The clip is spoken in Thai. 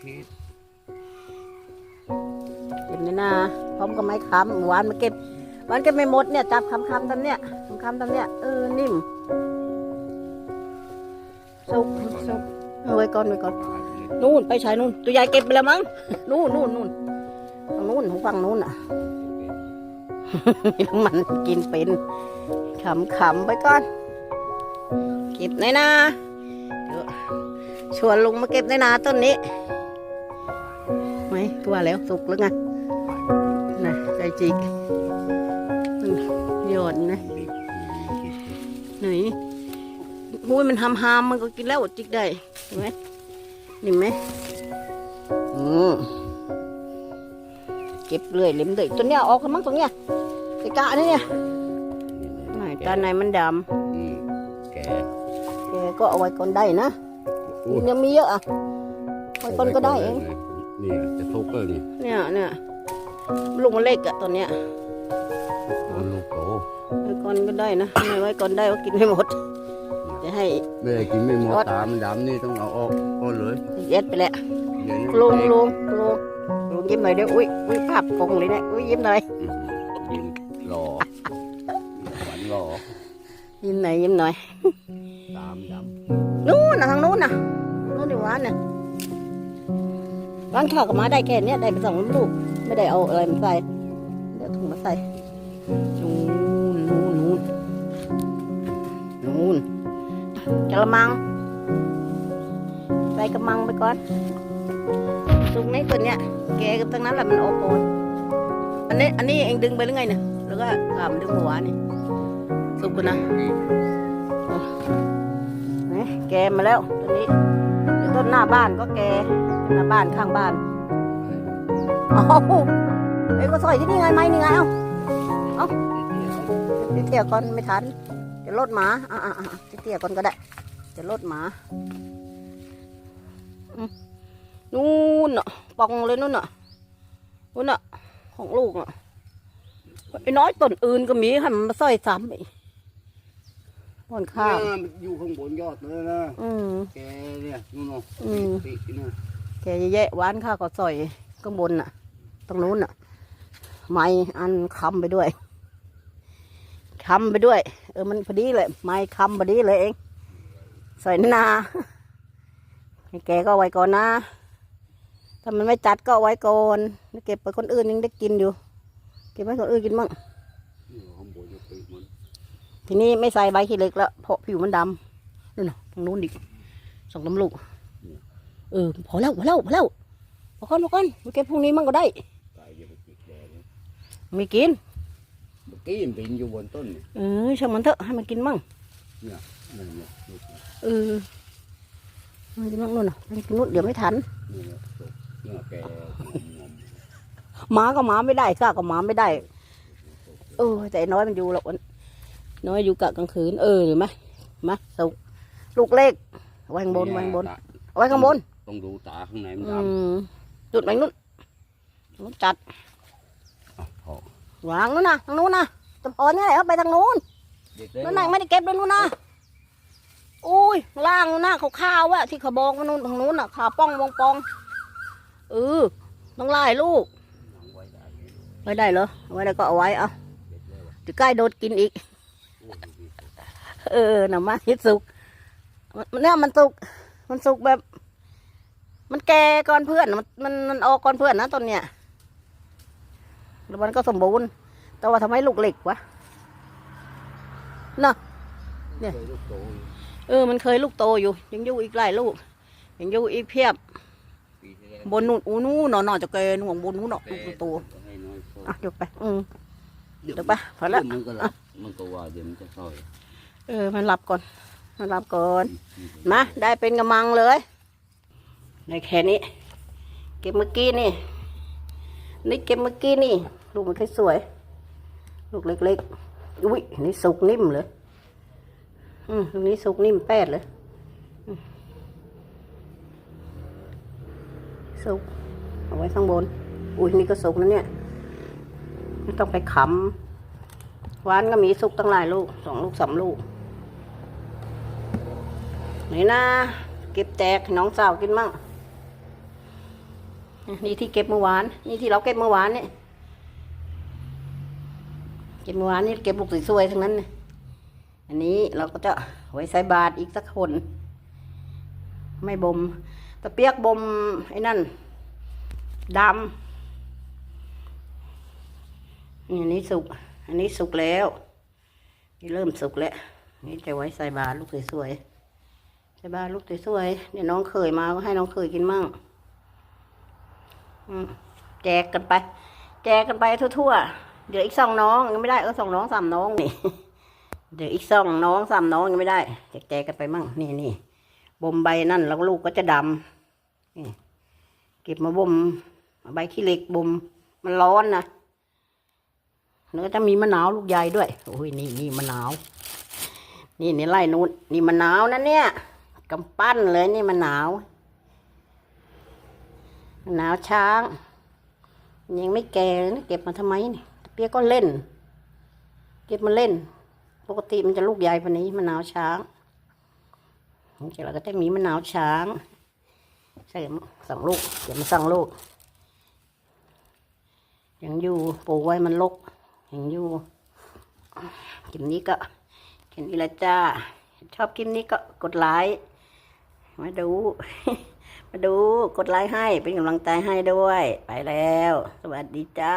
ชีสเก็บนี่นะพร้อมกับไม้ค้ำหวานมาเก็บหวานเก็บไม่หมดเนี่ยจับคำคำๆทำเนี่ยคำคำๆทำเนี่ยเออนิ่มสุกสุกเอาไว้ก่อนไว้ก่อนนู่นไปใช้นู่นตัวใหญ่เก็บไปแล้วมั้งนู่นนู่นนู่นตรงนู่นของฝั่งนู่นอะมันกินเป็นขำขำๆไปก่อน เก็บในนาเดี๋ยวชวนลุงมาเก็บในนาต้นนี้ ไหมตัวแล้วสุกแล้วไงนะใจจิกอืมยอดนะดิบไหนมุ้ยมันทำฮามมันก็กินแล้วอดจิกได้เห็นไหมนี่ไหมอืมเก็บเรื่อยเล็มเลยตัวเนี้ยออกกันมั้งตรงเนี้ยไอ้กะนี่เนี่ยไหนตาไหนมันดอืมแกำแกก็เอาไว้ก่อนได้นะโอ้ยยังมีเยอะอะไว้ก่อนก็ได้เอง นี่จะทุกเลยนี่เนี่ยเนี่ยลูกมันเล็กอะตัวเนี้ยมันลูกโตไว้ก่อนก็ได้นะไม่ไว้ก่อนได้ก็กินไม่หมด จะให้ไม่ได้กินไม่หมดตามนดำนี่ต้องเอาออกก็เลยเย็ดไปแล้วเดี๋ยวนี้ลุงลุงลุงลุงยิ้มหน่อยเดี๋ยวอุ้ยอุ้ยภาพกงเลยเนี่ยอุ้ยยิ้มหน่อยอืมยิ้มรอหวานรอยิ้มหน่อยยิ้มหน่อยตามดนู้นนะทางนู้นนะนู้นดีหวานน่ะ ร้านข้าวกับมาได้แค่เนี้ยได้ไปสองลูก ไม่ได้เอาอะไรมาใส่เดี๋ยวถุงมาใส่นู้นนู้นนู้นนู้นกระมัง ใส่กระมังไปก่อนสุกไหมตัวเนี้ย แกก็ตั้งนั้นแหละมันออกก่อนอันนี้อันนี้เองดึงไปหรือไงเนี่ยแล้วก็ขามดึงหัวนี่สุกกันนะแกมาแล้วตัวนี้ต้นหน้าบ้านก็แก หน้าบ้านข้างบ้านเอาไอ้ก็ซอยที่นี่ไงไหมนี่ไงเอาเอาเตี้ยๆก่อนไม่ทันจะลดหมาอ่าอ่าเตี้ยๆก่อนก็ได้ จะลดหมาอืมนู่นน่ะปองเลยนู่นน่ะนู่นน่ะของลูกอะไอ้น้อยต้นอื่นก็มีให้มันมาซอยซ้ำอีกบนข้าวเนี่ยมันอยู่ข้างบนยอดเลยนะอืมแกเนี่ยนู่นน่ะอืมติดนะ แกแย่ๆหวานข้าก็ซอยข้างบนน่ะ ตรงนู้นน่ะ ไม้อันค้ำไปด้วยค้ำไปด้วย เออมันพอดีเลย ไม้ค้ำพอดีเลยเองใส่นาให้แกก็ไว้ก่อนนะถ้ามันไม่จัดก็ไว้ก่อนเก็บไปคนอื่นยังได้กินอยู่ เก็บไว้คนอื่นกินมั่งอยู่ข้างทีนี้ไม่ใส่ใบขี้เหล็กแล้วเพราะผิวมันดำนู่นน่ะตรงนู้นดิสองลำลูก เออพอแล้วพอแล้วพอแล้วพอก่อนพอก่อนไปเก็บพรุ่งนี้มั่งก็ได้ตายจะไปติดแกเนี่ยไม่กินเมื่อกี้มันบินอยู่บนต้นนี่เออช่างมันเถอะให้มันกินมั่งนั่นเนี่ยลูกเนี่ยเออมันกินมั่งนู่นน่ะมันกินนู่นเดี๋ยวไม่ทัน นี่เนี่ยสุกเนี่ยแกงอมหมาก็หมาไม่ได้ข้าก็หมาไม่ได้ เออ แต่ไอ้น้อยมันอยู่หรอกน้อยอยู่กะกลางคืน เออเห็นไหมมาสุกลูกเล็กไว้ข้างบนไว้ข้างบนตาไว้ข้างบน ต้องดูตาข้างในมันอืดำมจุดไปนู่นนู่นจัดอะพอวางนู่นนะทางนู้นนะตะพอนนี่แหละเอาไปทางนู้นเด็กเล็กนู่นน่ะไม่ได้เก็บเลยนู่นนะอุ้ยล่างนู่นนะเขาข้าวๆอะที่เขาบอกว่านู่นทางนู้นน่ะขาป้องปองปองเออต้องไล่ลูกหลังไว้ได้เลยไว้ได้เหรอไว้ได้ก็เอาไว้เอาเด็กเล็กจะใกล้โดนกินอีกโอ้ยดีเออหน่ะมาฮิตสุกมันเนี่ยมันสุก มันสุกแบบ มันแก่ก่อนเพื่อน มันมันมันออกก่อนเพื่อนนะต้นเนี้ยแล้วมันก็สมบูรณ์ แต่ว่าทำไมลูกเหล็กวะเนาะ เนี่ยเคยลูกโตอยู่เออ มันเคยลูกโตอยู่ ยังอยู่อีกหลายลูก ยังอยู่อีกเพียบ ปีที่แล้วบนนู่นอู้นู่นนอนนอนจะเกนห่วงบนนู้นเนาะลูกโตให้น้อยโตอะเดี๋ยวไป อืมเดี๋ยวไปพอละมันก็รับมันก็ว่าเดี๋ยวมันจะซอยเออ มันหลับก่อน มันหลับก่อน มา ได้เป็นกระมังเลย ได้แค่นี้ เก็บเมื่อกี้นี่ นี่เก็บเมื่อกี้นี่ ลูกมันค่อยสวย ลูกเล็กๆ อุ้ยนี่สุกนิ่มเลยอืมลูกนี้สุกนิ่มแปดเลยสุกเอาไว้ข้างบน อุ้ยนี่ก็สุกนะเนี่ยไม่ต้องไปขำหวานก็มีสุกตั้งหลายลูกสองลูกสามลูกนี่นะเก็บแตกน้องสาวกินมั่ง นี่ที่เก็บเมื่อวาน นี่ที่เราเก็บเมื่อวานเนี่ยเก็บเมื่อวานนี่เก็บลูกสวยๆทั้งนั้นอันนี้เราก็จะไว้ใส่บาตรอีกสักคน ไม่บ่มตะเปียกบ่มไอ้นั่นดำนี่อันนี้สุก อันนี้สุกแล้วนี่เริ่มสุกแล้วนี่จะไว้ใส่บาตรลูกสวยๆใส่บาตรลูกสวยๆเดี๋ยวน้องเคยมาก็ให้น้องเคยกินมั่ง แจกกันไป แจกกันไปทั่วๆ เดี๋ยวอีกสองน้องยังไม่ได้เออสองน้องสามน้องนี่ เดี๋ยวอีกสองน้องสามน้องยังไม่ได้แจกแจกกันไปมั่งนี่นี่บ่มใบนั่นแล้วลูกก็จะดำนี่เก็บมาบ่มใบขี้เหล็กบ่มมันร้อนนะแล้วก็จะมีมะนาวลูกใหญ่ด้วยโอ้ยนี่นี่มะนาว นี่ในไล่นู้นนี่มะนาวนะเนี่ยกำปั้นเลยนี่มะนาว หนาวช้าง ยังไม่แก่เลยนะเก็บมาทำไมเนี่ยเปียกก็เล่น เก็บมาเล่น ปกติมันจะลูกใหญ่กว่านี้มะนาวช้างนี่เราก็จะมีมะนาวช้างใส่สองลูกเก็บมาสองลูกยังอยู่ปลูกไว้มันลกยังอยู่คลิปนี้ก็แค่นี้ละจ้า ชอบคลิปนี้ก็กดไลค์มาดู มาดูกดไลค์ให้เป็นกำลังใจให้ด้วย ไปแล้ว สวัสดีจ้า